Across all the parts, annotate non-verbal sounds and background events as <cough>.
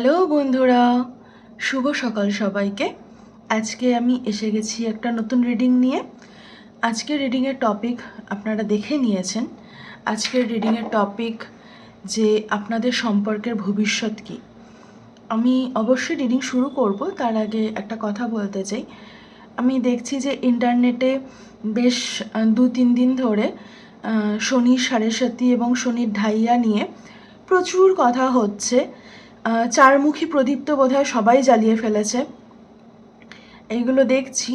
Hello বন্ধুরা, শুভ সকাল সবাইকে। আজকে আমি এসে গেছি একটা নতুন রিডিং নিয়ে। আজকের রিডিংয়ের টপিক আপনারা দেখে নিয়েছেন। আজকের রিডিংয়ের টপিক যে আপনাদের সম্পর্কের ভবিষ্যৎ কী। আমি অবশ্যই রিডিং শুরু করব, তার আগে একটা কথা বলতে চাই। আমি দেখছি যে ইন্টারনেটে বেশ দু তিন দিন ধরে শনির সাড়ে সাতি এবং শনির ঢাইয়া নিয়ে প্রচুর কথা হচ্ছে। চারমুখী প্রদীপ তো বোধহয় সবাই জ্বালিয়ে ফেলেছে। এইগুলো দেখছি।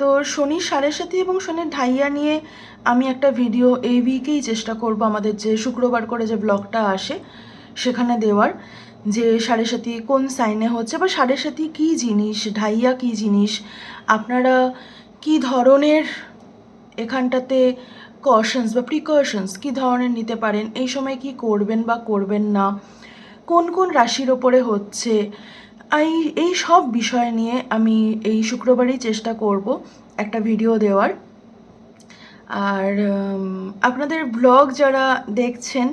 তো শনির সাড়ে সাথে এবং শনির ঢাইয়া নিয়ে আমি একটা ভিডিও এই উইকেই চেষ্টা করব আমাদের যে শুক্রবার করে যে ব্লগটা আসে সেখানে দেওয়ার, যে সাড়ে সাথী কোন সাইনে হচ্ছে বা সাড়ে সাথী কী জিনিস, ঢাইয়া কী জিনিস, আপনারা কি ধরনের এখানটাতে কশনস বা প্রিকশনস কী ধরনের নিতে পারেন, এই সময় কি করবেন বা করবেন না কোন কোন রাশির ওপরে হচ্ছে? এই এই সব বিষয় নিয়ে আমি এই শুক্রবারই চেষ্টা করব একটা ভিডিও দেওয়ার। আর আপনাদের ব্লগ যারা দেখছেন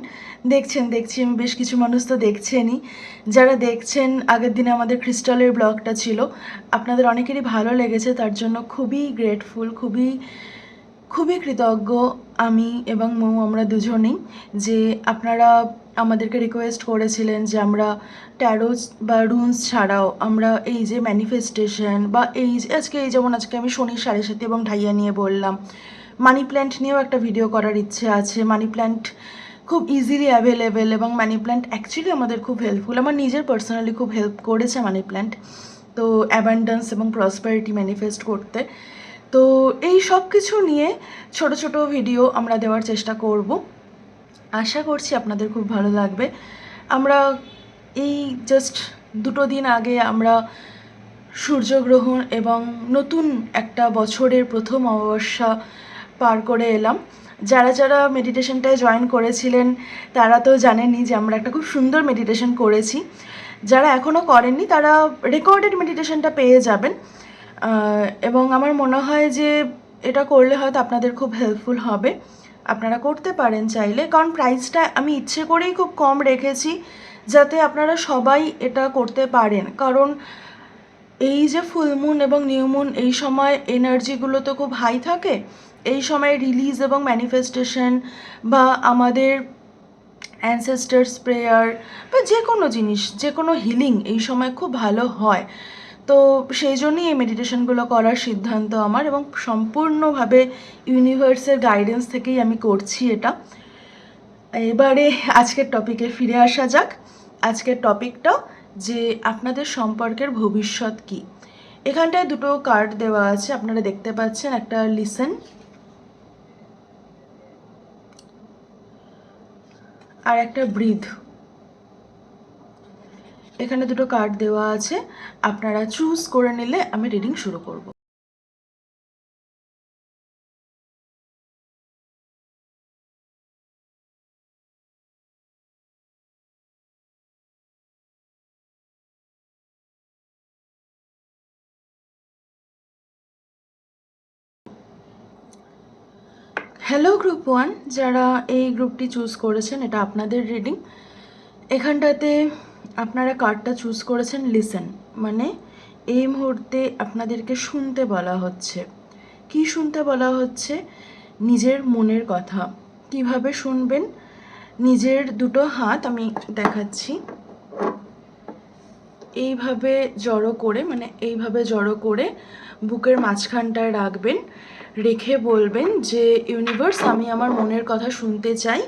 দেখছেন, দেখছি আমি বেশ কিছু মানুষ তো দেখছেনই। যারা দেখছেন, আগের দিনে আমাদের ক্রিস্টালের ব্লগটা ছিল, আপনাদের অনেকেরই ভালো লেগেছে, তার জন্য খুবই গ্রেটফুল খুবই খুবই কৃতজ্ঞ আমি এবং মৌ আমরা দুজনেই যে আপনারা আমাদেরকে রিকোয়েস্ট করেছিলেন যে আমরা ট্যারোস বা রুনস ছাড়াও আমরা এই যে ম্যানিফেস্টেশন বা এই যে, আজকে এই যেমন আজকে আমি শনির সাড়ে সাথে এবং ঢাইয়া নিয়ে বললাম। মানি প্ল্যান্ট নিয়েও একটা ভিডিও করার ইচ্ছে আছে। মানি প্ল্যান্ট খুব ইজিলি অ্যাভেলেবেল এবং মানি প্ল্যান্ট অ্যাকচুয়ালি আমাদের খুব হেল্পফুল আমার নিজের পার্সোনালি খুব হেল্প করেছে মানি প্ল্যান্ট তো অ্যাবান্ডেন্স এবং প্রসপারিটি ম্যানিফেস্ট করতে। তো এই সব কিছু নিয়ে ছোট ছোট ভিডিও আমরা দেওয়ার চেষ্টা করব। আশা করছি আপনাদের খুব ভালো লাগবে। আমরা এই জাস্ট দুটো দিন আগে আমরা সূর্যগ্রহণ এবং নতুন একটা বছরের প্রথম অমাবস্যা পার করে এলাম। যারা যারা মেডিটেশনটায় জয়েন করেছিলেন, তারা তো জানেনই যে আমরা একটা খুব সুন্দর মেডিটেশন করেছি। যারা এখনও করেননি, তারা রেকর্ডেড মেডিটেশনটা পেয়ে যাবেন। এবং আমার মনে হয় যে এটা করলে হয়তো আপনাদের খুব হেল্পফুল হবে। আপনারা করতে পারেন চাইলে, কারণ প্রাইসটা আমি ইচ্ছে করেই খুব কম রেখেছি যাতে আপনারা সবাই এটা করতে পারেন। কারণ এই যে ফুলমুন এবং নিউমুন এই সময় এনার্জিগুলো তো খুব হাই থাকে। এই সময় রিলিজ এবং ম্যানিফেস্টেশন বা আমাদের অ্যানসেস্টার্স প্রেয়ার বা যে কোনো জিনিস যে কোনো হিলিং এই সময় খুব ভালো হয়। তো সেই জন্যই এই মেডিটেশনগুলো করার সিদ্ধান্ত আমার এবং সম্পূর্ণভাবে ইউনিভার্সের গাইডেন্স থেকেই আমি করছি এটা। এবারে আজকের টপিকে ফিরে আসা যাক। আজকের টপিকটা যে আপনাদের সম্পর্কের ভবিষ্যৎ কি। এখানটায় দুটো কার্ড দেওয়া আছে, আপনারা দেখতে পাচ্ছেন, একটা লিসেন আর একটা ব্রিথ এখানে দুটো কার্ড দেওয়া আছে। আপনারা চুজ করে নিলে আমি রিডিং শুরু করব। হ্যালো গ্রুপ ওয়ান যারা এই গ্রুপটি চুজ করেছেন, এটা আপনাদের রিডিং এখানটাতে আপনারা কার্ডটা চুজ করেছেন লিসেন মানে এই মুহূর্তে আপনাদেরকে শুনতে বলা হচ্ছে। কি শুনতে বলা হচ্ছে? নিজের মনের কথা। কীভাবে শুনবেন? নিজের দুটো হাত আমি দেখাচ্ছি। এইভাবে জড়ো করে মানে এইভাবে জড়ো করে বুকের মাঝখানটায় রাখবেন। রেখে বলবেন যে, ইউনিভার্স, আমি আমার মনের কথা শুনতে চাই।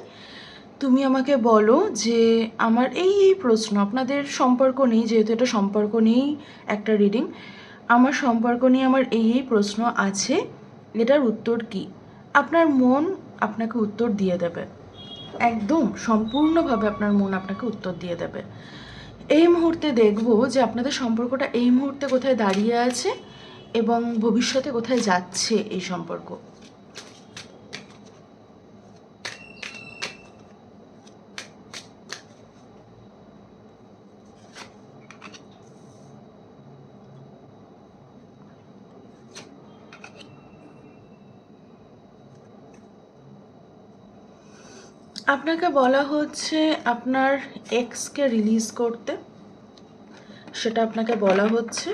তুমি আমাকে বলো যে আমার এই এই প্রশ্ন, আপনাদের সম্পর্ক নেই, যেহেতু এটা সম্পর্ক নিয়েই একটা রিডিং আমার সম্পর্ক নিয়ে আমার এই এই প্রশ্ন আছে, এটার উত্তর কি? আপনার মন আপনাকে উত্তর দিয়ে দেবে। একদম সম্পূর্ণভাবে আপনার মন আপনাকে উত্তর দিয়ে দেবে। এই মুহূর্তে দেখব যে আপনাদের সম্পর্কটা এই মুহূর্তে কোথায় দাঁড়িয়ে আছে এবং ভবিষ্যতে কোথায় যাচ্ছে এই সম্পর্ক। আপনাকে বলা হচ্ছে আপনার এক্সকে রিলিজ করতে। সেটা আপনাকে বলা হচ্ছে।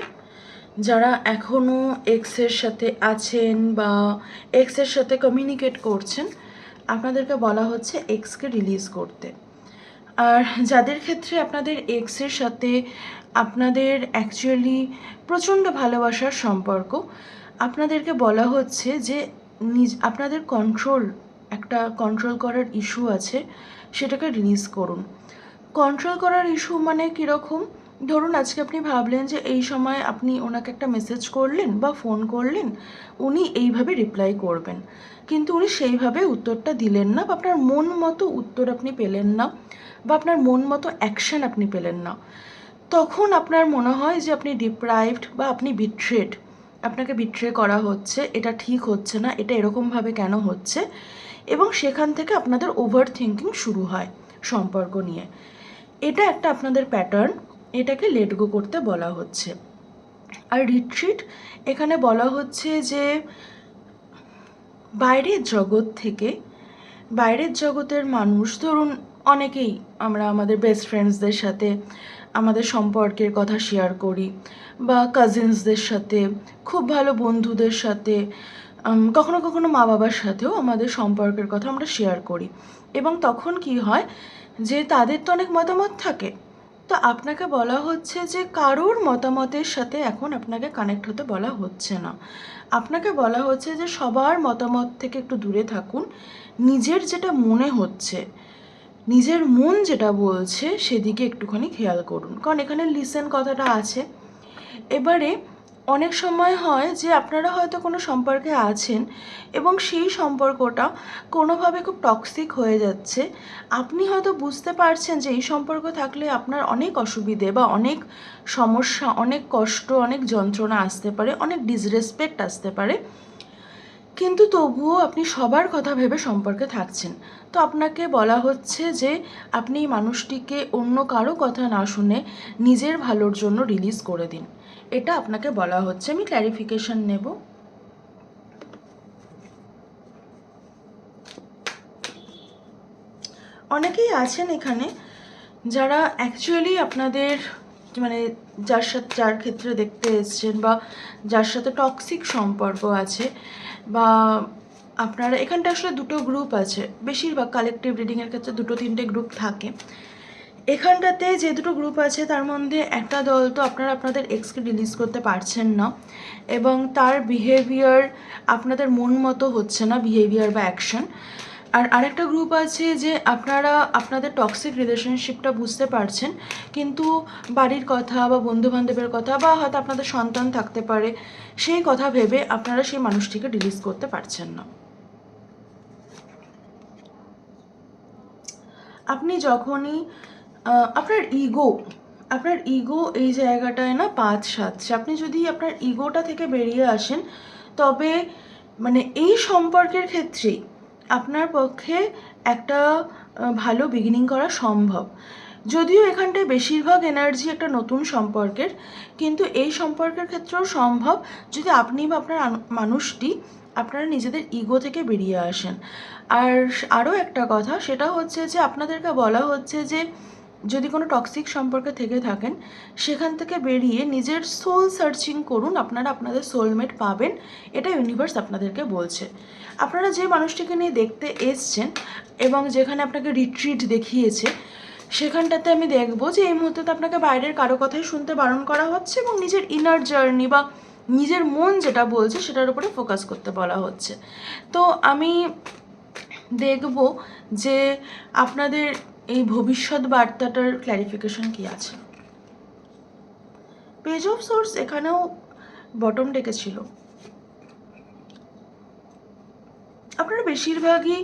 যারা এখনও এক্সের সাথে আছেন বা এক্সের সাথে কমিউনিকেট করছেন, আপনাদেরকে বলা হচ্ছে এক্সকে রিলিজ করতে। আর যাদের ক্ষেত্রে আপনাদের এক্সের সাথে আপনাদের অ্যাকচুয়ালি প্রচণ্ড ভালোবাসার সম্পর্ক, আপনাদেরকে বলা হচ্ছে যে নিজ, আপনাদের কন্ট্রোল একটা কন্ট্রোল করার ইস্যু আছে, সেটাকে রিলিজ করুন। কন্ট্রোল করার ইস্যু মানে কীরকম? ধরুন আজকে আপনি ভাবলেন যে এই সময় আপনি ওনাকে একটা মেসেজ করলেন বা ফোন করলেন, উনি এইভাবে রিপ্লাই করবেন। কিন্তু উনি সেইভাবে উত্তরটা দিলেন না বা আপনার মন মতো উত্তর আপনি পেলেন না বা আপনার মন মতো অ্যাকশন আপনি পেলেন না। তখন আপনার মনে হয় যে আপনি ডিপ্রাইভড বা আপনি বিট্রেড আপনাকে বিট্রে করা হচ্ছে, এটা ঠিক হচ্ছে না, এটা এরকমভাবে কেন হচ্ছে? এবং সেখান থেকে আপনাদের ওভার থিঙ্কিং শুরু হয় সম্পর্ক নিয়ে। এটা একটা আপনাদের প্যাটার্ন এটাকে লেট গো করতে বলা হচ্ছে। আর রিট্রিট এখানে বলা হচ্ছে যে বাইরের জগৎ থেকে, বাইরের জগতের মানুষ, ধরুন অনেকেই আমরা আমাদের বেস্ট ফ্রেন্ডসদের সাথে আমাদের সম্পর্কের কথা শেয়ার করি বা কাজিনসদের সাথে, খুব ভালো বন্ধুদের সাথে কখনো কখনো মা বাবার সাথেও আমাদের সম্পর্কের কথা আমরা শেয়ার করি। এবং তখন কি হয় যে তাদের তো অনেক মতামত থাকে। তো আপনাকে বলা হচ্ছে যে কারোর মতামতের সাথে এখন আপনাকে কানেক্ট হতে বলা হচ্ছে না। আপনাকে বলা হচ্ছে যে সবার মতামত থেকে একটু দূরে থাকুন। নিজের যেটা মনে হচ্ছে, নিজের মন যেটা বলছে সেদিকে একটুখানি খেয়াল করুন। কারণ এখানে লিসেন কথাটা আছে। এবারে অনেক সময় হয় যে আপনারা হয়তো কোনো সম্পর্কে আছেন এবং সেই সম্পর্কটা কোনোভাবে খুব টক্সিক হয়ে যাচ্ছে। আপনি হয়তো বুঝতে পারছেন যে এই সম্পর্ক থাকলে আপনার অনেক অসুবিধে বা অনেক সমস্যা, অনেক কষ্ট, অনেক যন্ত্রণা আসতে পারে, অনেক ডিসরেসপেক্ট আসতে পারে। কিন্তু তবুও আপনি সবার কথা ভেবে সম্পর্কে থাকছেন। তো আপনাকে বলা হচ্ছে যে আপনি মানুষটিকে অন্য কারও কথা না শুনে নিজের ভালোর জন্য রিলিজ করে দিন। এটা আপনাকে বলা হচ্ছে, আমি ক্ল্যারিফিকেশন নেব। অনেকেই আছেন এখানে যারা অ্যাকচুয়ালি আপনাদের মানে যার সাথে, যার ক্ষেত্রে দেখতে এসছেন বা যার সাথে টক্সিক সম্পর্ক আছে বা আপনারা, এখানটা আসলে দুটো গ্রুপ আছে। বেশিরভাগ কালেকটিভ রিডিংয়ের ক্ষেত্রে দুটো, তিনটে গ্রুপ থাকে। এখানটাতে যে দুটো গ্রুপ আছে, তার মধ্যে একটা দল তো আপনারা আপনাদের এক্সকে রিলিজ করতে পারছেন না এবং তার বিহেভিয়ার আপনাদের মন মতো হচ্ছে না বিহেভিয়ার বা অ্যাকশন আর আরেকটা গ্রুপ আছে যে আপনারা আপনাদের টক্সিক রিলেশনশিপটা বুঝতে পারছেন, কিন্তু বাড়ির কথা বা বন্ধুবান্ধবের কথা বা হয়তো আপনাদের সন্তান থাকতে পারে, সেই কথা ভেবে আপনারা সেই মানুষটিকে রিলিজ করতে পারছেন না। আপনি যখনই আপনার ইগো আপনার ইগো এই জায়গাটায় না পাঁচ সাতছে আপনি যদি আপনার ইগোটা থেকে বেরিয়ে আসেন, তবে মানে এই সম্পর্কের ক্ষেত্রেই আপনার পক্ষে একটা ভালো বিগিনিং করা সম্ভব। যদিও এখানটায় বেশিরভাগ এনার্জি একটা নতুন সম্পর্কের, কিন্তু এই সম্পর্কের ক্ষেত্রেও সম্ভব যদি আপনি বা আপনার মানুষটি আপনারা নিজেদের ইগো থেকে বেরিয়ে আসেন। আর আরও একটা কথা, সেটা হচ্ছে যে আপনাদেরকে বলা হচ্ছে যে যদি কোনো টক্সিক সম্পর্কে থেকে থাকেন, সেখান থেকে বেরিয়ে নিজের সোল সার্চিং করুন, আপনারা আপনাদের সোলমেট পাবেন, এটা ইউনিভার্স আপনাদেরকে বলছে। আপনারা যে মানুষটিকে নিয়ে দেখতে এসছেন এবং যেখানে আপনাকে রিট্রিট দেখিয়েছে, সেখানটাতে আমি দেখব যে এই মুহূর্তে তো আপনাকে বাইরের কারও কথাই শুনতে বারণ করা হচ্ছে এবং নিজের ইনার জার্নি বা নিজের মন যেটা বলছে, সেটার উপরে ফোকাস করতে বলা হচ্ছে। তো আমি দেখব যে আপনাদের এই ভবিষ্যৎ বার্তাটার ক্ল্যারিফিকেশন কি আছে? পেজ অফ সোর্স এখানেও বটম ডেকেছিল। আপনারা বেশিরভাগই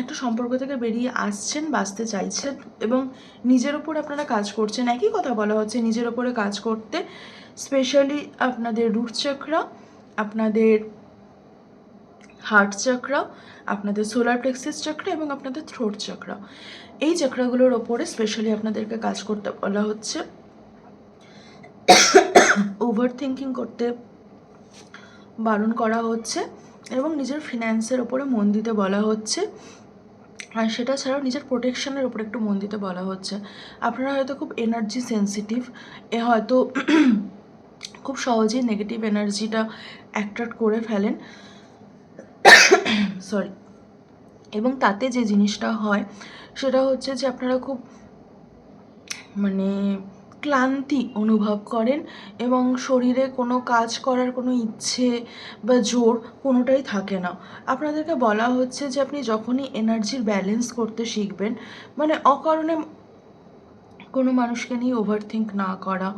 একটা সম্পর্ক থেকে বেরিয়ে আসছেন, বাঁচতে চাইছেন এবং নিজের ওপর আপনারা কাজ করছেন। একই কথা বলা হচ্ছে, নিজের ওপরে কাজ করতে স্পেশালি আপনাদের রুট চক্রা আপনাদের হার্ট চক্রা, আপনাদের সোলার প্লেক্সিস চক্রা এবং আপনাদের থ্রোট চক্রা। এই চক্রাগুলোর ওপরে স্পেশালি আপনাদেরকে কাজ করতে বলা হচ্ছে। ওভার থিঙ্কিং করতে বারণ করা হচ্ছে এবং নিজের ফিন্যান্সের ওপরে মন দিতে বলা হচ্ছে। আর সেটা ছাড়াও নিজের প্রোটেকশনের উপর একটু মন দিতে বলা হচ্ছে। আপনারা হয়তো খুব এনার্জি সেন্সিটিভ এ হয়তো খুব সহজেই নেগেটিভ এনার্জিটা অ্যাট্রাক্ট করে ফেলেন। সরি এবং তাতে যে জিনিসটা হয়, সেটা হচ্ছে যে আপনারা খুব মানে ক্লান্তি অনুভব করেন এবং শরীরে কোনো কাজ করার কোনো ইচ্ছে বা জোর কোনোটাই থাকে না। আপনাদেরকে বলা হচ্ছে যে আপনি যখনই এনার্জির ব্যালেন্স করতে শিখবেন মানে অকারণে কোনো মানুষকে নিয়ে ওভার থিঙ্ক না করা,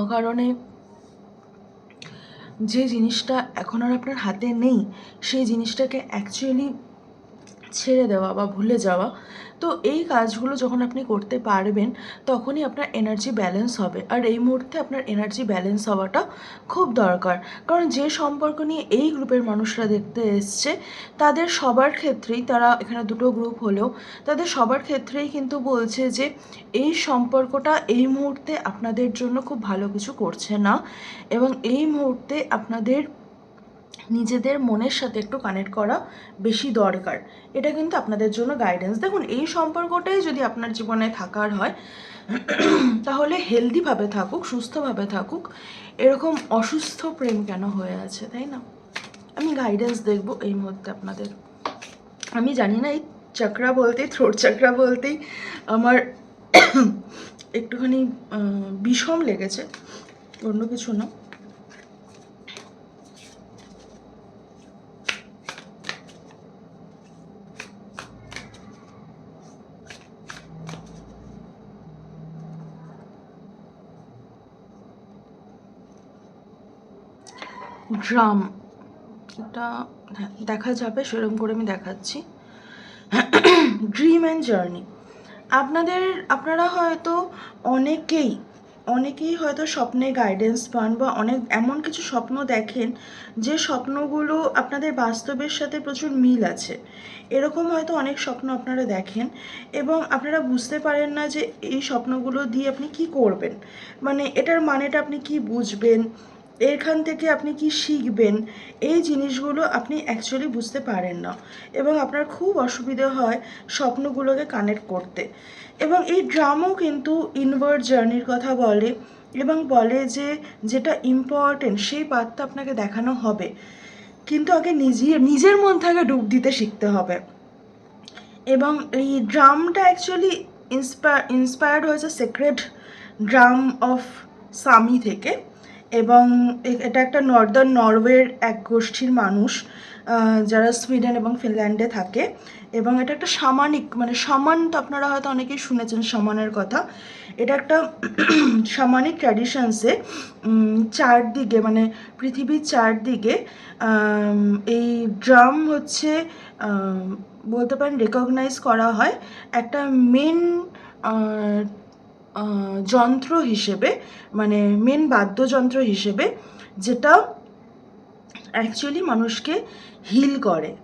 অকারণে যে জিনিসটা এখন আর আপনার হাতে নেই সেই জিনিসটাকে অ্যাকচুয়ালি ছেড়ে দেওয়া বা ভুলে যাওয়া। তো এই কাজগুলো যখন আপনি করতে পারবেন, তখনই আপনার এনার্জি ব্যালেন্স হবে। আর এই মুহূর্তে আপনার এনার্জি ব্যালেন্স হওয়াটা খুব দরকার। কারণ যে সম্পর্ক নিয়ে এই গ্রুপের মানুষরা দেখতে এসছে, তাদের সবার ক্ষেত্রেই তারা এখানে দুটো গ্রুপ হলেও, তাদের সবার ক্ষেত্রেই কিন্তু বলছে যে, এই সম্পর্কটা এই মুহূর্তে আপনাদের জন্য খুব ভালো কিছু করছে না। এবং এই মুহূর্তে আপনাদের নিজেদের মনের সাথে একটু কানেক্ট করা বেশি দরকার। এটা কিন্তু আপনাদের জন্য গাইডেন্স দেখুন, এই সম্পর্কটাই যদি আপনার জীবনে থাকার হয়, তাহলে হেলদিভাবে থাকুক সুস্থভাবে থাকুক, এরকম অসুস্থ প্রেম কেন হয়ে আছে, তাই না? আমি গাইডেন্স দেখব এই মুহূর্তে আপনাদের। আমি জানি না, এই চক্রা বলতেই থ্রোট চক্রা বলতেই আমার একটুখানি বিষম লেগেছে, অন্য কিছু না। ড্রাম। এটা দেখা যাবে, সেরকম করে আমি দেখাচ্ছি। ড্রিম অ্যান্ড জার্নি আপনাদের, আপনারা হয়তো অনেকেই অনেকেই হয়তো স্বপ্নে গাইডেন্স পান বা অনেক, এমন কিছু স্বপ্ন দেখেন যে স্বপ্নগুলো আপনাদের বাস্তবের সাথে প্রচুর মিল আছে। এরকম হয়তো অনেক স্বপ্ন আপনারা দেখেন এবং আপনারা বুঝতে পারেন না যে এই স্বপ্নগুলো দিয়ে আপনি কি করবেন। মানে এটার মানেটা আপনি কি বুঝবেন? এখান থেকে আপনি কি শিখবেন? এই জিনিসগুলো আপনি অ্যাকচুয়ালি বুঝতে পারেন না। এবং আপনার খুব অসুবিধে হয় স্বপ্নগুলোকে কানেক্ট করতে। এবং এই ড্রামও কিন্তু ইনভার্ট জার্নির কথা বলে এবং বলে যে যেটা ইম্পর্টেন্ট সেই পাত্রটা আপনাকে দেখানো হবে। কিন্তু আগে নিজে, নিজের মন থেকে ডুব দিতে শিখতে হবে। এবং এই ড্রামটা অ্যাকচুয়ালি ইন্সপায়ার ইন্সপায়ার্ড হয়েছে সেক্রেট ড্রাম অফ সামি থেকে। এবং এটা একটা নর্দার্ন নরওয়ের এক গোষ্ঠীর মানুষ যারা সুইডেন এবং ফিনল্যান্ডে থাকে। এবং এটা একটা সামানিক মানে সমান তো আপনারা হয়তো অনেকেই শুনেছেন সমানের কথা। এটা একটা <clears throat> সামানিক ট্র্যাডিশনসে চারদিকে মানে পৃথিবীর চারদিকে এই ড্রাম হচ্ছে বলতে পারেন রেকগনাইজ করা হয়। একটা মেন যন্ত্র হিসেবে মানে মেন বাদ্যযন্ত্র হিসেবে, যেটা অ্যাকচুয়ালি মানুষকে হিল করে।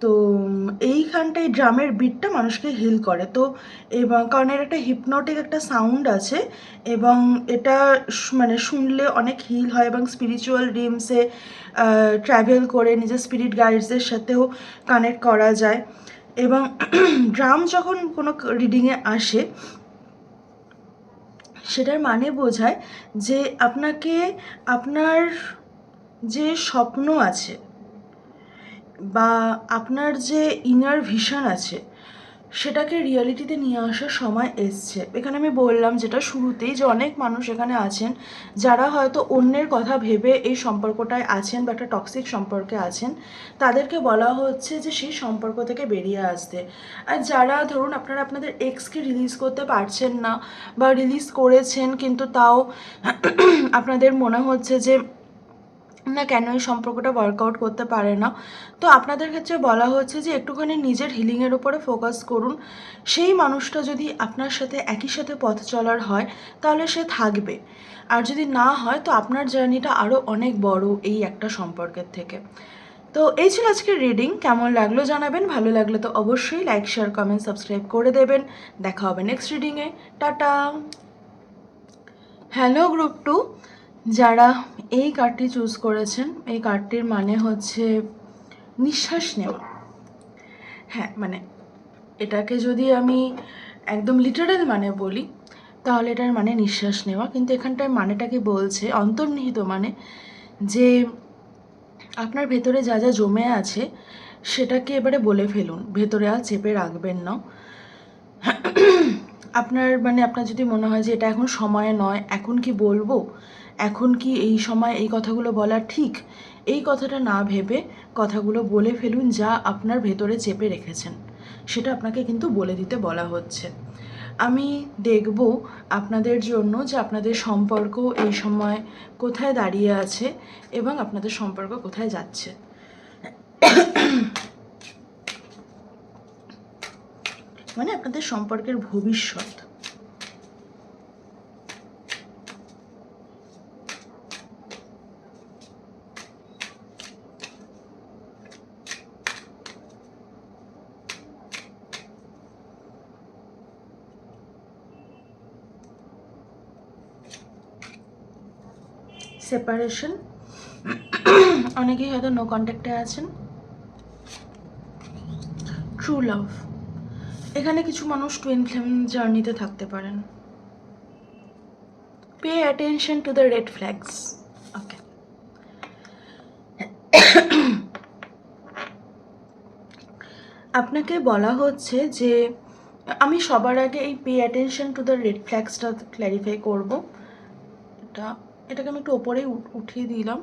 তো, এইখানটায় ড্রামের বিটটা মানুষকে হিল করে। তো, এবং কারণ এর একটা হিপনোটিক একটা সাউন্ড আছে, এবং এটা মানে শুনলে অনেক হিল হয়, এবং স্পিরিচুয়াল রিমসে ট্র্যাভেল করে, নিজের স্পিরিট গাইডসদের সাথেও কানেক্ট করা যায়। এবং <clears throat> ড্রাম যখন কোনো রিডিংয়ে আসে সেটার মানে বোঝায় যে আপনাকে আপনার যে স্বপ্ন আছে বা আপনার যে ইনার ভিশন আছে সেটাকে রিয়ালিটিতে নিয়ে আসার সময় এসছে। এখানে আমি বললাম যেটা শুরুতেই যে অনেক মানুষ এখানে আছেন, যারা হয়তো অন্যের কথা ভেবে এই সম্পর্কটায় আছেন বা একটা টক্সিক সম্পর্কে আছেন, তাদেরকে বলা হচ্ছে যে সেই সম্পর্ক থেকে বেরিয়ে আসতে। আর যারা ধরুন আপনারা আপনাদের এক্সকে রিলিজ করতে পারছেন না বা রিলিজ করেছেন, কিন্তু তাও আপনাদের মনে হচ্ছে যে না কেন এই সম্পর্কটা ওয়ার্কআউট করতে পারে না? তো আপনাদের ক্ষেত্রে বলা হচ্ছে যে একটুখানি নিজের হিলিংয়ের উপরে ফোকাস করুন। সেই মানুষটা যদি আপনার সাথে একই সাথে পথ চলার হয়, তাহলে সে থাকবে। আর যদি না হয়, তো আপনার জার্নিটা আরও অনেক বড় এই একটা সম্পর্কের থেকে। তো এই ছিল আজকের রিডিং কেমন লাগল জানাবেন। ভালো লাগলে তো অবশ্যই লাইক শেয়ার কমেন্ট সাবস্ক্রাইব করে দেবেন। দেখা হবে নেক্সট রিডিংয়ে টাটা! হ্যালো গ্রুপ টু যারা এই কার্ডটি চুজ করেছেন, এই কার্ডটির মানে হচ্ছে নিঃশ্বাস নেওয়া। হ্যাঁ মানে এটাকে যদি আমি একদম লিটারাল মানে বলি, তাহলে এটার মানে নিঃশ্বাস নেওয়া। কিন্তু এখানটায় মানেটাকে বলছে? অন্তর্নিহিত মানে যে আপনার ভেতরে যা যা জমে আছে, সেটাকে এবারে বলে ফেলুন। ভেতরে আর চেপে রাখবেন না। আপনার মানে আপনার যদি মনে হয় যে এটা এখন সময় নয়, এখন কি বলব? এখন কি এই সময় এই কথাগুলো বলা ঠিক? এই কথাটা না ভেবে কথাগুলো বলে ফেলুন যা আপনার ভেতরে চেপে রেখেছেন। সেটা আপনাকে কিন্তু বলে দিতে বলা হচ্ছে। আমি দেখব আপনাদের জন্য যে আপনাদের সম্পর্ক এই সময় কোথায় দাঁড়িয়ে আছে এবং আপনাদের সম্পর্ক কোথায় যাচ্ছে। মানে আপনাদের সম্পর্কের ভবিষ্যৎ। সেপারেশন অনেকেই হয়তো নো কন্ট্যাক্টে আছেন। ট্রু লাভ এখানে কিছু মানুষ টুইন ফ্লেম জার্নিতে থাকতে পারেন। Pay attention to the red flags okay আপনাকে বলা হচ্ছে যে, আমি সবার আগে এই pay attention to the red ফ্ল্যাগসটা clarify করব। এটা এটাকে আমি একটু ওপরেই উঠিয়ে দিলাম।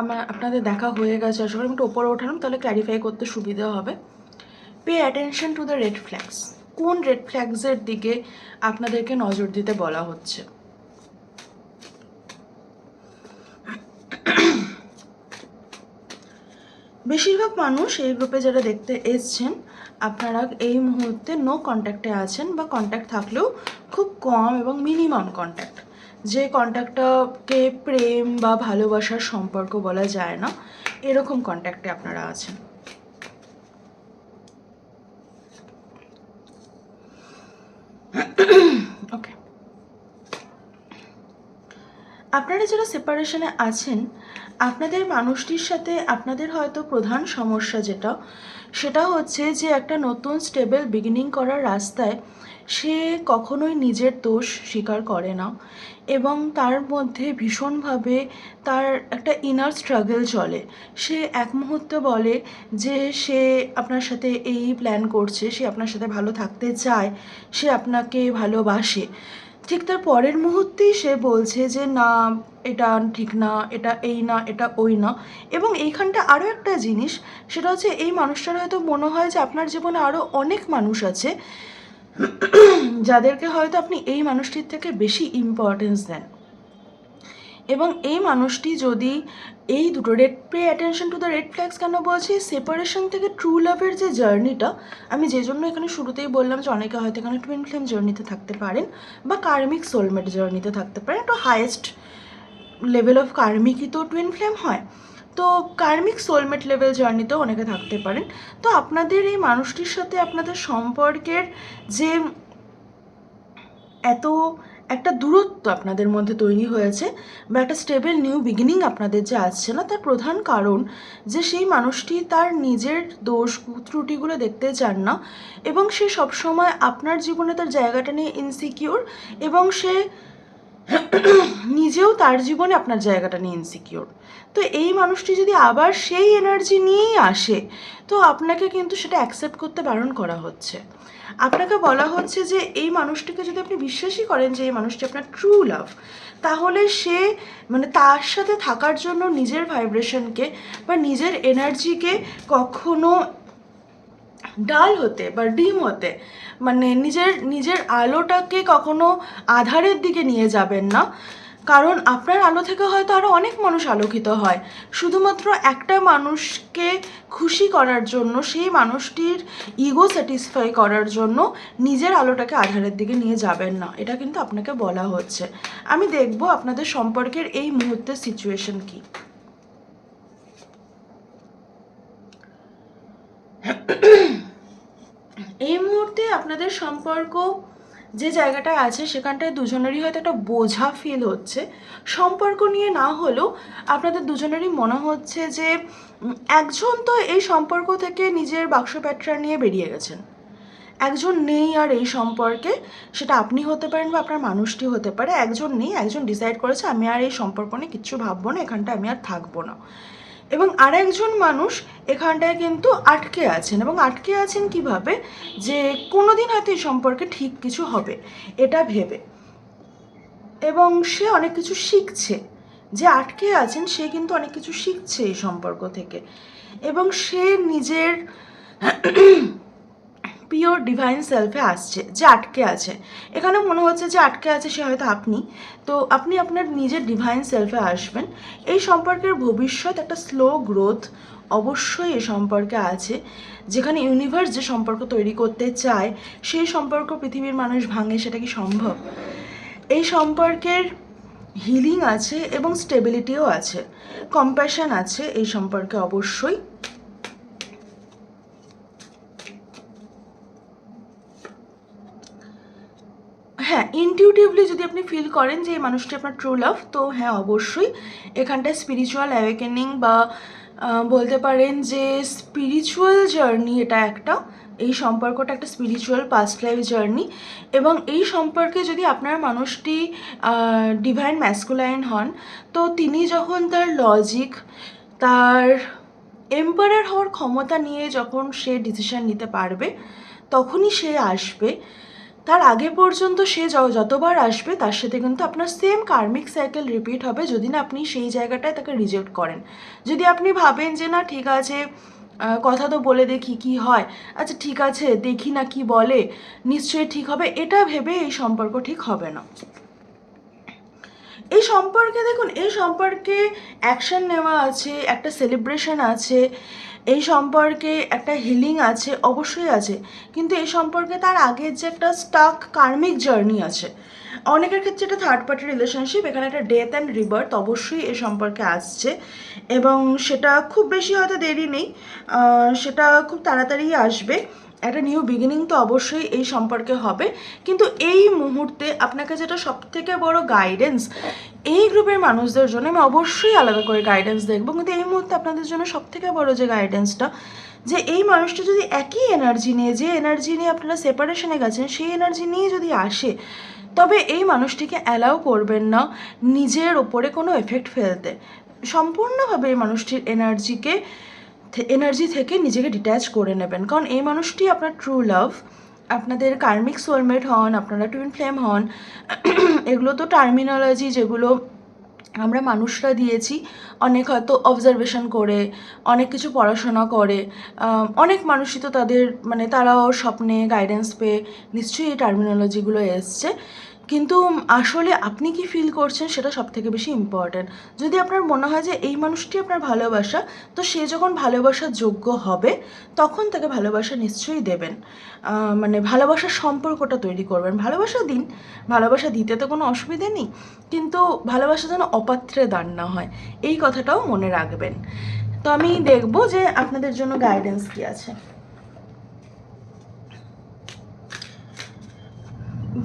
আমার আপনাদের দেখা হয়ে গেছে। আসলে আমি একটু ওপরে ওঠালাম, তাহলে ক্ল্যারিফাই করতে সুবিধা হবে। Pay attention to the red flags কোন রেড ফ্ল্যাগসের দিকে আপনাদেরকে নজর দিতে বলা হচ্ছে? বেশিরভাগ মানুষ এই গ্রুপে যারা দেখতে এসছেন, আপনারা এই মুহূর্তে নো কন্ট্যাক্টে আছেন বা কন্ট্যাক্ট থাকলেও খুব কম এবং মিনিমাম কন্ট্যাক্ট যে কন্ট্যাক্টটাকে প্রেম বা ভালোবাসার সম্পর্ক বলা যায় না, এরকম কন্ট্যাক্টে আপনারা আছেন। ওকে আপনারা যারা সেপারেশনে আছেন, আপনাদের মানুষটির সাথে আপনাদের হয়তো প্রধান সমস্যা যেটা, সেটা হচ্ছে যে একটা নতুন স্টেবল বিগিনিং করার রাস্তায় সে কখনোই নিজের দোষ স্বীকার করে না এবং তার মধ্যে ভীষণভাবে তার একটা ইনার স্ট্রাগল চলে। সে এক মুহূর্তে বলে যে সে আপনার সাথে এই প্ল্যান করছে, সে আপনার সাথে ভালো থাকতে চায়, সে আপনাকে ভালোবাসে। ঠিক তার পরের মুহূর্তেই সে বলছে যে, না, এটা ঠিক না, এটা এই না, এটা ওই না। এবং এইখানটা আরও একটা জিনিস, সেটা হচ্ছে এই মানুষটার হয়তো মনে হয় যে আপনার জীবনে আরও অনেক মানুষ আছে যাদেরকে হয়তো আপনি এই মানুষটির থেকে বেশি ইম্পর্টেন্স দেন। এবং এই মানুষটি যদি এই দুটো red pay attention to the red flags কেন বলছি? সেপারেশন থেকে ট্রু লাভের যে জার্নিটা আমি যে জন্য এখানে শুরুতেই বললাম যে অনেকে হয়তো এখানে টুইন ফ্লেম জার্নিতে থাকতে পারেন বা কার্মিক সোলমেট জার্নিতে থাকতে পারেন। একটু হায়েস্ট লেভেল অফ কার্মিকই তো টুইন ফ্লেম হয়। তো কার্মিক সোলমেট লেভেল জার্নিতেও অনেকে থাকতে পারেন। তো আপনাদের এই মানুষটির সাথে আপনাদের সম্পর্কের যে এত একটা দূরত্ব আপনাদের মধ্যে তৈরি হয়েছে বা একটা স্টেবল নিউ বিগিনিং আপনাদের যে আসছে না, তার প্রধান কারণ যে সেই মানুষটি তার নিজের দোষ ত্রুটিগুলো দেখতে চান না এবং সে সবসময় আপনার জীবনে তার জায়গাটা নিয়ে ইনসিকিউর এবং সে নিজেও তার জীবনে আপনার জায়গাটা নিয়ে ইনসিকিউর তো এই মানুষটি যদি আবার সেই এনার্জি নিয়েই আসে, তো আপনাকে কিন্তু সেটা অ্যাকসেপ্ট করতে বারণ করা হচ্ছে। আপনাকে বলা হচ্ছে যে এই মানুষটিকে যদি আপনি বিশ্বাসই করেন যে এই মানুষটি আপনার ট্রু লাভ তাহলে সে মানে তার সাথে থাকার জন্য নিজের ভাইব্রেশনকে বা নিজের এনার্জিকে কখনো ডাল হতে বা ডিম হতে মানে নিজের নিজের আলোটাকে কখনো আধারের দিকে নিয়ে যাবেন না। কারণ আপনার আলো থেকে হয়তো আরও অনেক মানুষ আলোকিত হয়। শুধুমাত্র একটা মানুষকে খুশি করার জন্য, সেই মানুষটির ইগো স্যাটিসফাই করার জন্য নিজের আলোটাকে আধারের দিকে নিয়ে যাবেন না। এটা কিন্তু আপনাকে বলা হচ্ছে। আমি দেখব আপনাদের সম্পর্কের এই মুহূর্তের সিচুয়েশন কী। এই মুহূর্তে আপনাদের সম্পর্ক যে জায়গাটায় আছে সেখানটায় দুজনেরই হয়তো একটা বোঝা ফিল হচ্ছে। সম্পর্ক নিয়ে না হলেও আপনাদের দুজনেরই মনে হচ্ছে যে একজন তো এই সম্পর্ক থেকে নিজের বাক্স প্যাটরা নিয়ে বেরিয়ে গেছেন। একজন নেই আর এই সম্পর্কে, সেটা আপনি হতে পারেন বা আপনার মানুষটি হতে পারে। একজন নেই, একজন ডিসাইড করেছে, আমি আর এই সম্পর্ক নিয়ে কিচ্ছু ভাববো না এখানটা আমি আর থাকব না। এবং আরেকজন মানুষ এখানটায় কিন্তু আটকে আছেন এবং আটকে আছেন কীভাবে? যে কোনো দিন হয়তো এই সম্পর্কে ঠিক কিছু হবে, এটা ভেবে। এবং সে অনেক কিছু শিখছে। যে আটকে আছেন, সে কিন্তু অনেক কিছু শিখছে এই সম্পর্ক থেকে। এবং সে নিজের পিওর ডিভাইন সেলফে আসছে, যে আটকে আছে। এখানে মনে হচ্ছে যে আটকে আছে সে হয়তো আপনি। তো আপনি আপনার নিজের ডিভাইন সেলফে আসবেন। এই সম্পর্কের ভবিষ্যৎ একটা স্লো গ্রোথ অবশ্যই এ সম্পর্কে আছে। যেখানে ইউনিভার্স যে সম্পর্ক তৈরি করতে চায়, সেই সম্পর্ক পৃথিবীর মানুষ ভাঙে, সেটা কি সম্ভব? এই সম্পর্কের হিলিং আছে এবং স্টেবিলিটিও আছে। কম্প্যাশন আছে এই সম্পর্কে অবশ্যই। হ্যাঁ ইনটিউটিভলি যদি আপনি ফিল করেন যে এই মানুষটি আপনার ট্রু লাভ তো হ্যাঁ অবশ্যই এখানটায় স্পিরিচুয়াল অ্যাওয়েকেনিং বা বলতে পারেন যে স্পিরিচুয়াল জার্নি এটা একটা, এই সম্পর্কটা একটা স্পিরিচুয়াল পাস্ট লাইফ জার্নি এবং এই সম্পর্কে যদি আপনার মানুষটি ডিভাইন ম্যাসকুলাইন হন, তো তিনি যখন তার লজিক তার এম্পায়ার হওয়ার ক্ষমতা নিয়ে যখন সে ডিসিশন নিতে পারবে, তখনই সে আসবে। তার আগে পর্যন্ত সে যতবার আসবে, তার সাথে কিন্তু আপনার সেম কার্মিক সাইকেল রিপিট হবে যদি না আপনি সেই জায়গাটায় তাকে রিজেক্ট করেন। যদি আপনি ভাবেন যে, না, ঠিক আছে কথা তো বলে দেখি কি হয় আচ্ছা ঠিক আছে, দেখি না কি বলে, নিশ্চয়ই ঠিক হবে, এটা ভেবে এই সম্পর্ক ঠিক হবে না। এই সম্পর্কে দেখুন, এই সম্পর্কে অ্যাকশন নেওয়া আছে, একটা সেলিব্রেশন আছে এই সম্পর্কে একটা হিলিং আছে, অবশ্যই আছে। কিন্তু এই সম্পর্কে তার আগের যে একটা স্টাক কার্মিক জার্নি আছে। অনেকের ক্ষেত্রে এটা থার্ড পার্টি রিলেশনশিপ এখানে একটা ডেথ অ্যান্ড রিবার্থ অবশ্যই এ সম্পর্কে আসছে। এবং সেটা খুব বেশি হয়তো দেরি নেই সেটা খুব তাড়াতাড়ি আসবে। একটা নিউ বিগিনিং তো অবশ্যই এই সম্পর্কে হবে। কিন্তু এই মুহূর্তে আপনাকে যেটা সব থেকে বড় গাইডেন্স এই গ্রুপের মানুষদের জন্য আমি অবশ্যই আলাদা করে গাইডেন্স দেখব। কিন্তু এই মুহূর্তে আপনাদের জন্য সব থেকে বড় যে গাইডেন্সটা যে এই মানুষটা যদি একই এনার্জি নিয়ে, যে এনার্জি নিয়ে আপনারা সেপারেশনে গেছেন, সেই এনার্জি নিয়ে যদি আসে, তবে এই মানুষটিকে অ্যালাউ করবেন না নিজের ওপরে কোনো এফেক্ট ফেলতে। সম্পূর্ণভাবে এই মানুষটির এনার্জিকে এনার্জি থেকে নিজেকে ডিট্যাচ করে নেবেন। কারণ এই মানুষটি আপনার ট্রু লাভ আপনাদের কার্মিক সোলমেট হন, আপনারা টুইন ফ্লেম হন, <clears throat> এগুলো তো টার্মিনোলজি যেগুলো আমরা মানুষরা দিয়েছি। অনেক হয়তো অবজারভেশন করে, অনেক কিছু পড়াশোনা করে অনেক মানুষই তো তাদের মানে তারাও স্বপ্নে গাইডেন্স পেয়ে নিশ্চয়ই এই টার্মিনোলজিগুলো এসছে। কিন্তু আসলে আপনি কি ফিল করছেন সেটা সব থেকে বেশি ইম্পর্ট্যান্ট যদি আপনার মনে হয় যে এই মানুষটি আপনার ভালোবাসা, তো সে যখন ভালোবাসার যোগ্য হবে, তখন তাকে ভালোবাসা নিশ্চয়ই দেবেন। মানে ভালোবাসার সম্পর্কটা তৈরি করবেন। ভালোবাসা দিন। ভালোবাসা দিতে তো কোনো অসুবিধে নেই। কিন্তু ভালোবাসা যেন অপাত্রে দান না হয়, এই কথাটাও মনে রাখবেন। তো আমি দেখব যে আপনাদের জন্য গাইডেন্স কি আছে।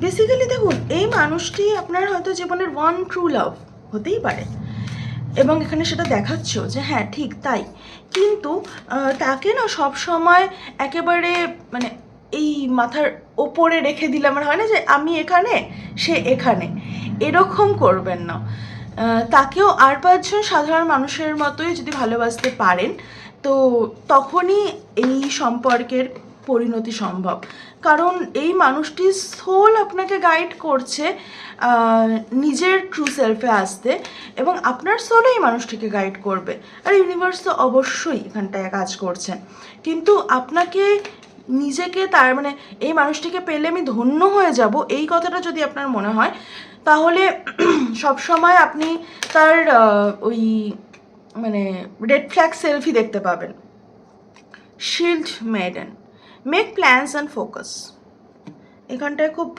বেসিক্যালি দেখুন, এই মানুষটি আপনার হয়তো জীবনের ওয়ান ট্রু লাভ হতেই পারে। এবং এখানে সেটা দেখাচ্ছেও যে হ্যাঁ ঠিক তাই। কিন্তু তাকে না সব সময় একেবারে মানে এই মাথার ওপরে রেখে দিলে আমার হয় না যে আমি এখানে, সে এখানে। এরকম করবেন না। তাকেও আর পাঁচজন সাধারণ মানুষের মতোই যদি ভালোবাসতে পারেন, তো তখনই এই সম্পর্কের পরিণতি সম্ভব। কারণ এই মানুষটির সোল আপনাকে গাইড করছে নিজের ট্রু সেলফে আসতে এবং আপনার সোলও এই মানুষটিকে গাইড করবে। আর ইউনিভার্স তো অবশ্যই এখানটায় কাজ করছেন কিন্তু আপনাকে নিজেকে তার মানে এই মানুষটিকে পেলে আমি ধন্য হয়ে যাব, এই কথাটা যদি আপনার মনে হয়, তাহলে <clears throat> সব সময় আপনি তার ওই মানে রেড ফ্ল্যাগ সেলফি দেখতে পাবেন। Shield maiden make plans and focus এখানটায় খুব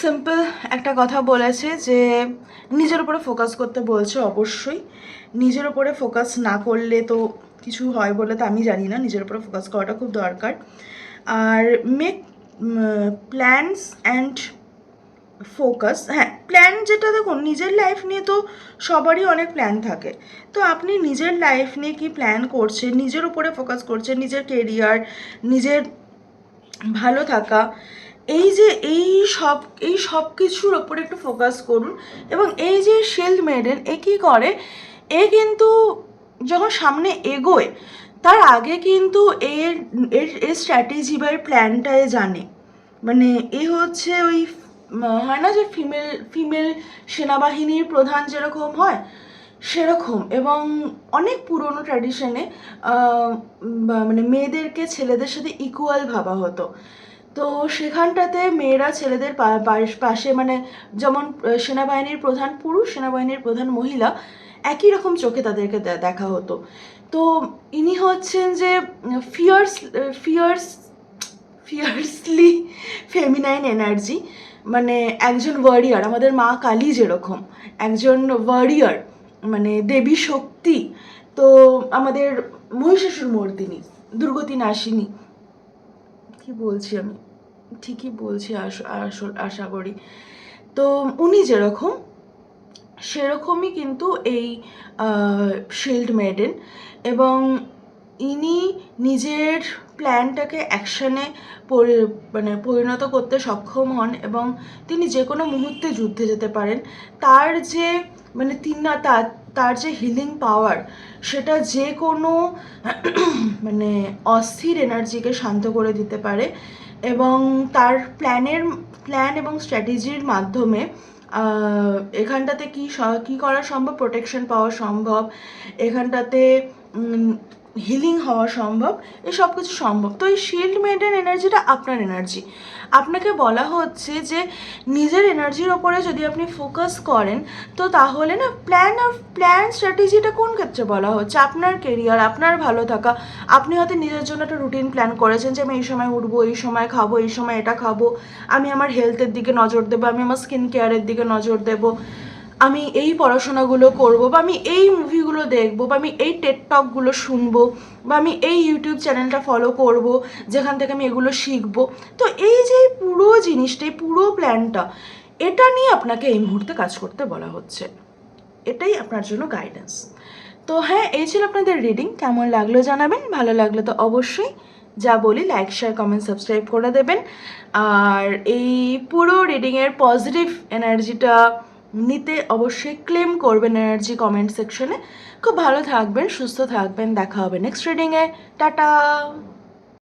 সিম্পল একটা কথা বলেছে যে, নিজের উপরে ফোকাস করতে বলছে অবশ্যই। নিজের উপরে ফোকাস না করলে তো কিছু হয় বলে তো আমি জানি না, নিজের উপরে ফোকাস করাটা খুব দরকার। আর মেক প্ল্যানস অ্যান্ড ফোকাস হ্যাঁ প্ল্যান যেটা দেখুন, নিজের লাইফ নিয়ে তো সবারই অনেক প্ল্যান থাকে। তো আপনি নিজের লাইফ নিয়ে কি প্ল্যান করছেন? নিজের উপরে ফোকাস করছেন? নিজের কেরিয়ার নিজের ভালো থাকা, এই যে, এই সব এই সব কিছুর ওপরে একটু ফোকাস করুন এবং এই যে শিল্ড মেডেন এ কী করে? এ কিন্তু যখন সামনে এগোয়, তার আগে কিন্তু এর এর স্ট্র্যাটেজি বা এর প্ল্যানটা এ জানে। মানে এ হচ্ছে ওই হয় না যে ফিমেল ফিমেল সেনাবাহিনীর প্রধান যেরকম হয়, সেরকম। এবং অনেক পুরনো ট্র্যাডিশনে মানে মেয়েদেরকে ছেলেদের সাথে ইকুয়াল ভাবা হতো। তো সেখানটাতে মেয়েরা ছেলেদের পাশে মানে যেমন সেনাবাহিনীর প্রধান পুরুষ, সেনাবাহিনীর প্রধান মহিলা, একই রকম চোখে তাদেরকে দেখা হতো। তো ইনি হচ্ছেন যে fierce fierce fiercely feminine energy মানে একজন ওয়ারিয়ার আমাদের মা কালী যেরকম, একজন ওয়ারিয়ার মানে দেবী শক্তি, তো আমাদের মহিষাসুর মর্দিনী দুর্গতি নাশিনী। কি বলছি আমি, ঠিকই বলছি আশা করি। তো উনি যেরকম, সেরকমই কিন্তু এই শিল্ড মেডেন এবং ইনি নিজের প্ল্যানটাকে অ্যাকশনে মানে পরিণত করতে সক্ষম হন এবং তিনি যে কোনো মুহূর্তে যুদ্ধে যেতে পারেন। তার যে মানে তিনি না, তার যে হিলিং পাওয়ার সেটা যে কোনো <clears throat> মানে অস্থির এনার্জিকে শান্ত করে দিতে পারে এবং তার প্ল্যানের প্ল্যান এবং স্ট্র্যাটেজির মাধ্যমে এখানটাতে কি কি করা সম্ভব? প্রোটেকশন পাওয়া সম্ভব? এখানটাতে হিলিং হওয়া সম্ভব, এই সব কিছু সম্ভব। তো এই শিল্ড মেডেন এনার্জিটা আপনার এনার্জি আপনাকে বলা হচ্ছে যে, নিজের এনার্জির ওপরে যদি আপনি ফোকাস করেন, তো তাহলে না প্ল্যান আর প্ল্যান স্ট্র্যাটেজিটা কোন ক্ষেত্রে বলা হচ্ছে? আপনার কেরিয়ার আপনার ভালো থাকা। আপনি হয়তো নিজের জন্য একটা রুটিন প্ল্যান করেছেন যে, আমি এই সময় উঠবো, এই সময় খাব, এই সময় এটা খাব। আমি আমার হেলথের দিকে নজর দেবো, আমি আমার স্কিন কেয়ারের দিকে নজর দেবো। আমি এই পড়াশোনাগুলো করব বা আমি এই মুভিগুলো দেখব বা আমি এই টেকটকগুলো শুনব বা আমি এই ইউটিউব চ্যানেলটা ফলো করব, যেখান থেকে আমি এগুলো শিখব। তো এই যে পুরো জিনিসটা, এই পুরো প্ল্যানটা এটা নিয়ে আপনাকে এই মুহূর্তে কাজ করতে বলা হচ্ছে। এটাই আপনার জন্য গাইডেন্স তো হ্যাঁ এই ছিল আপনাদের রিডিং কেমন লাগল জানাবেন। ভালো লাগলে তো অবশ্যই যা বলি লাইক শেয়ার কমেন্ট সাবস্ক্রাইব করে দেবেন। আর এই পুরো রিডিংয়ের পজিটিভ এনার্জিটা নিতে অবশ্যই ক্লেম করবেন এনার্জি কমেন্ট সেকশনে খুব ভালো থাকবেন, সুস্থ থাকবেন, দেখা হবে নেক্সট রিডিংয়ে টাটা!